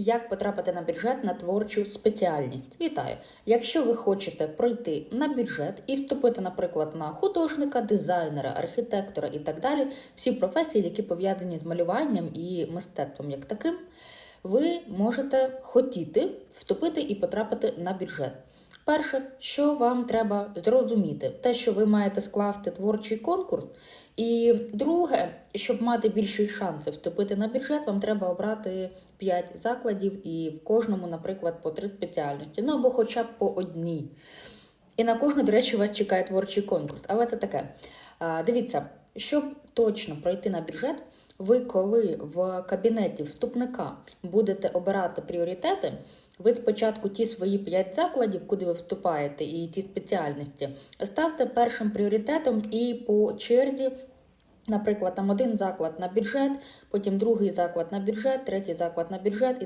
Як потрапити на бюджет на творчу спеціальність? Вітаю! Якщо ви хочете пройти на бюджет і вступити, наприклад, на художника, дизайнера, архітектора і так далі, всі професії, які пов'язані з малюванням і мистецтвом як таким, ви можете хотіти вступити і потрапити на бюджет. Перше, що вам треба зрозуміти, те, що ви маєте скласти творчий конкурс. І друге, щоб мати більші шанси вступити на бюджет, вам треба обрати 5 закладів і в кожному, наприклад, по три спеціальності, ну або хоча б по одній. І на кожну, до речі, вас чекає творчий конкурс. Але це таке. Дивіться, щоб точно пройти на бюджет, ви коли в кабінеті вступника будете обирати пріоритети, ви спочатку ті свої 5 закладів, куди ви вступаєте, і ті спеціальності, ставте першим пріоритетом і по черзі. Наприклад, там один заклад на бюджет, потім другий заклад на бюджет, третій заклад на бюджет.